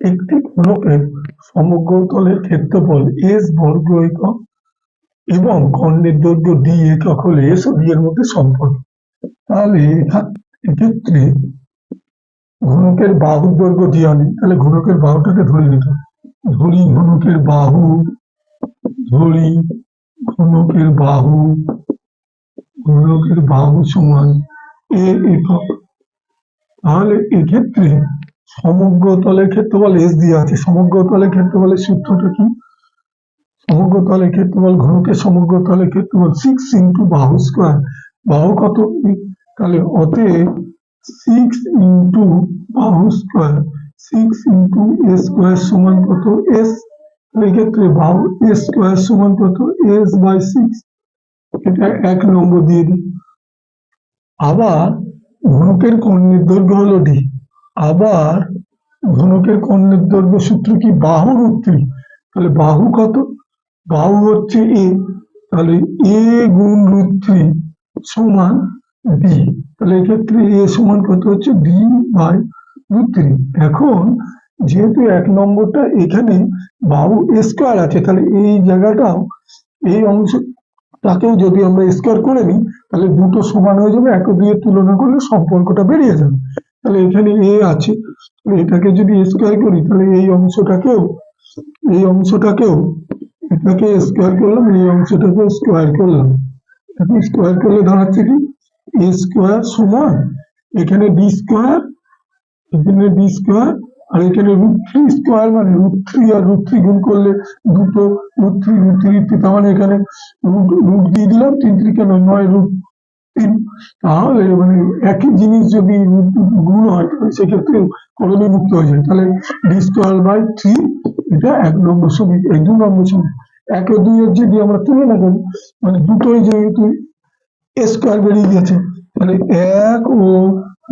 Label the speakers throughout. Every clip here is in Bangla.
Speaker 1: একটি গোলকের সমগ্র তলের ক্ষেত্রফল এস বর্গ একক এবং খণ্ডের দৈর্ঘ্য ডি একক হলে এস ও ডি এর মধ্যে সম্পর্ক তাহলে এক্ষেত্রে ঘনকের বাহুর দৈর্ঘ্য দেওয়া নেই তাহলে ঘনকের বাহুটাকে ধরে নিতে। ধরি ঘনকের বাহু, ধরি ঘনকের বাহু ঘনকের বাহু সমান এ একক তাহলে এক্ষেত্রে সমগ্র তলের ক্ষেত্রফল এস দিয়ে আছে। সমগ্র তলের ক্ষেত্রফলের সূত্রটা কি? সমগ্র তলের ক্ষেত্রফল ঘনকের সমগ্র তলের ক্ষেত্রফল সিক্স ইন্টু বাহু স্কোয়ার বাহু কত? তাহলে অতএব সিক্স ইন্টু বাহু square six into A square সমান কত? এস এক্ষেত্রে বাহু এ স্কোয়ার সমান কত? এস বাই সিক্স এটা এক নম্বর দিয়ে দিই। আবার ঘনকের কর্ণের দৈর্ঘ্য হলো ডি আবার ঘনকের কর্ণের দৈর্ঘ্য সূত্র কি? বাহু থ্রি তাহলে বাহু কত? বাহু হচ্ছে এ। তাহলে এ গুণ রুট সমান বি। তাহলে এক্ষেত্রে এ সমান কত হচ্ছে? বি বাই রুট এখন যেহেতু এক নম্বরটা এখানে বাহু স্কোয়ার আছে, তাহলে এই জায়গাটাও, এই অংশটাকেও যদি আমরা স্কোয়ার করে নিই, তাহলে দুটো সমান হয়ে যাবে। এক ও দুইয়ের তুলনা করলে সম্পর্কটা বেরিয়ে যাবে। তাহলে এখানে এ আছে। এটাকে যদি স্কোয়ার করি, তাহলে এই অংশটাকেও এই অংশটাকেও এটাকে স্কোয়ার করলাম, এই অংশটাকে স্কোয়ার করলাম। এখন স্কোয়ার করলে দাঁড়াচ্ছে কি? এ স্কোয়ার সমান এখানে ডি স্কোয়ার এখানে ডি স্কোয়ার আর এখানে রুট থ্রি স্কোয়ার মানে রুট থ্রি আর রুট থ্রি গুণ করলে দুটো রুট থ্রি রুট থ্রি তার মানে এখানে রুট রুট দিয়ে দিলাম, তিন ত্রিকে নয় নয় রুট তাহলে মানে একই জিনিস যদি গুণ হয় সেক্ষেত্রে করণী মুক্ত হয়ে যায় তাহলে ডি স্কোয়ার বাই থ্রি এটা এক নম্বর সমীক এই দু নম্বর সমীক এক ও দুইয়ের যদি আমরা তুলনা করি মানে দুটোই যেহেতু স্কোয়ার বেরিয়ে গেছে, তাহলে এক ও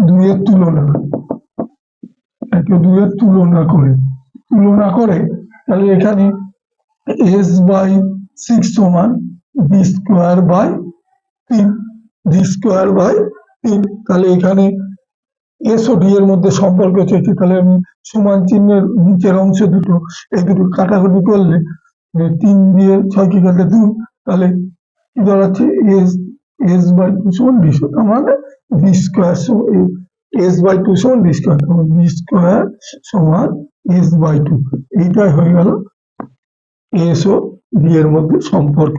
Speaker 1: দুইয়ের তুলনা, এক ও দুইয়ের তুলনা করে তুলনা করে, তাহলে এখানে এস বাই সিক্স সমান বি স্কোয়ার বাই তিন ডি স্কোয়ার বাই তিন তাহলে এখানে এস ও ডি এর মধ্যে সম্পর্ক চেয়েছি তাহলে সমান চিহ্নের নিচের অংশ দুটো, এই দুটো কাটাকুটি করলে তিন দিয়ে ছয় কি কাটলে দুই তাহলে কি দাঁড়াচ্ছে এস এস বাই টু সমান ডি তার মানে D square S by two সমান ডি স্কোয়ার ডি স্কোয়ার সমান এস বাই টু এইটাই হয়ে গেল এস ও ডি এর মধ্যে সম্পর্ক।